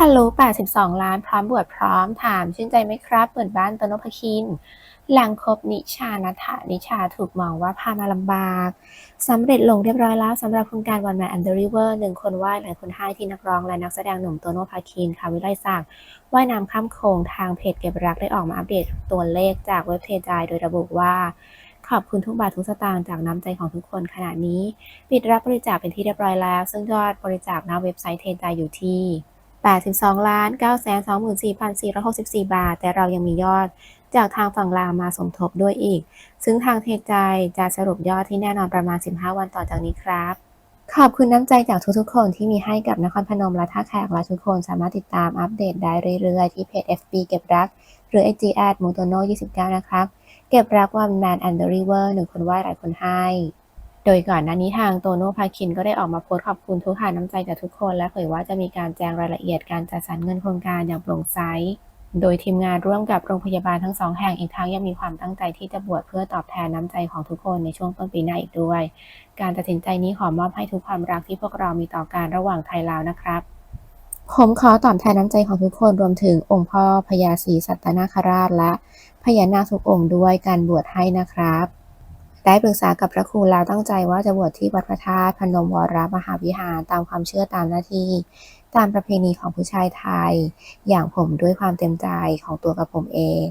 ฮัลโหล82 ล้านพร้อมบวชพร้อมถาม ชื่นใจไหมครับเปิดบ้านตโนภคิน หลังคบนิชานัฐานิชาถูกมองว่าพามาลำบากสำเร็จลงเรียบร้อยแล้วสำหรับโครงการวันแมนอันเดอร์ริเวอร์หนึ่งคนว่ายหลายคนให้ที่นักร้องและนักแสดงหนุ่มโตโนภาคินค่ะวิไลศักดิ์ว่ายน้ำข้ามโขงทางเพจเก็บรักได้ออกมาอัปเดตตัวเลขจากเว็บเทจายโดยระบุว่าขอบคุณทุกบาททุกสตางค์จากน้ำใจของทุกคนขณะนี้ ปิดรับบริจาคเป็นที่เรียบร้อยแล้ว ซึ่งยอดบริจาคหน้าเว็บไซต์เทจายอยู่ที่ 82ล้าน9 2 4 4 6 4 บาท แต่เรายังมียอดจากทางฝั่งลาวมาสมทบด้วยอีก ซึ่งทางเทใจจะสรุปยอดที่แน่นอนประมาณ 15 วันต่อจากนี้ครับ ขอบคุณน้ำใจจากทุกๆ คนที่มีให้กับนครพนมและท่าแขกและทุกคนสามารถติดตามอัปเดตได้เรื่อยๆ ที่เพจ FB เก็บรัก หรือ IG at m u t o n o 29 นะครับ เก็บรักวันแมนแอนเดอร์ริเวอร์หนึ่งคนไหว้หลายคนให้ โดยก่อนหน้านี้ทางโตโน่พาคินก็ได้ออกมาโพสต์ขอบคุณทุกทานน้ำใจจากทุกคน และเผยว่าจะมีการแจ้งรายละเอียดการจัดสรรเงินโครงการอย่างโปร่งใสโดยทีมงานร่วมกับโรงพยาบาลทั้งสองแห่งอีกทั้งยังมีความตั้งใจที่จะบวชเพื่อตอบแทนน้ำใจของทุกคนในช่วงต้นปีหน้าอีกด้วย การตัดสินใจนี้ขอมอบให้ทุกความรักที่พวกเรามีต่อการระหว่างไทยลาวนะครับ ผมขอตอบแทนน้ำใจของทุกคนรวมถึงองค์พ่อพญาศรีสัตนาคราชและพญานาคทุกองค์ด้วยการบวชให้นะครับ ได้ปรึกษากับพระครูแล้วตั้งใจว่าจะบวชที่วัดพระธาตุพนมวรมหาวิหารตามความเชื่อตามหน้าที่ตามประเพณีของผู้ชายไทย อย่างผมด้วยความเต็มใจของตัวกับผมเอง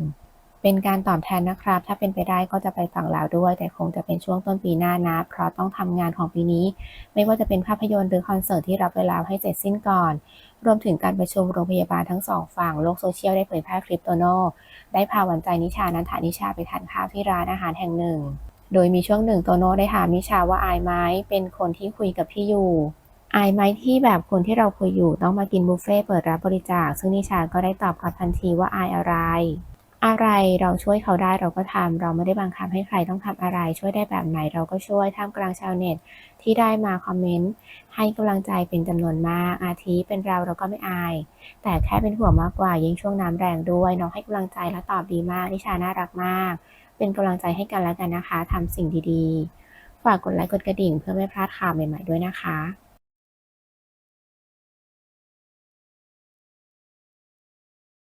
เป็นการตอบแทนนะครับ ถ้าเป็นไปได้ก็จะไปฝั่งลาวด้วย แต่คงจะเป็นช่วงต้นปีหน้านะ เพราะต้องทำงานของปีนี้ ไม่ว่าจะเป็นภาพยนตร์หรือคอนเสิร์ตที่รับเวลาให้เสร็จสิ้นก่อน รวมถึงการประชุมโรงพยาบาลทั้งสองฝั่งโลกโซเชียลได้เผยแพร่คลิปโตโน่ได้พาหวานใจนิชานันทานิชาไปทานข้าวที่ร้านอาหารแห่งหนึ่ง โดยมีช่วงหนึ่งโตโน่ได้ถามนิชาว่าอายไหมเป็นคนที่คุยกับพี่อยู่ อายไหมที่แบบคนที่เราคุยอยู่ต้องมากินบุฟเฟ่เปิดรับบริจาค ซึ่งนิชาก็ได้ตอบกลับทันทีว่าอายอะไร อะไรเราช่วยเขาได้เราก็ทำเราไม่ได้บังคับให้ใครต้องทำอะไร ช่วยได้แบบไหนเราก็ช่วยท่ามกลางชาวเน็ต ที่ได้มาคอมเมนต์ให้กำลังใจเป็นจำนวนมาก อาทิเป็นเราเราก็ไม่อาย แต่แค่เป็นห่วงมากกว่ายิ่งช่วงน้ำแรงด้วยน้องให้กำลังใจและตอบดีมากนิชาน่ารักมาก เป็นกำลังใจให้กันแล้วกันนะคะทำสิ่งดีๆ ฝากกดไลค์กดกระดิ่งเพื่อไม่พลาดข่าวใหม่ๆด้วยนะคะ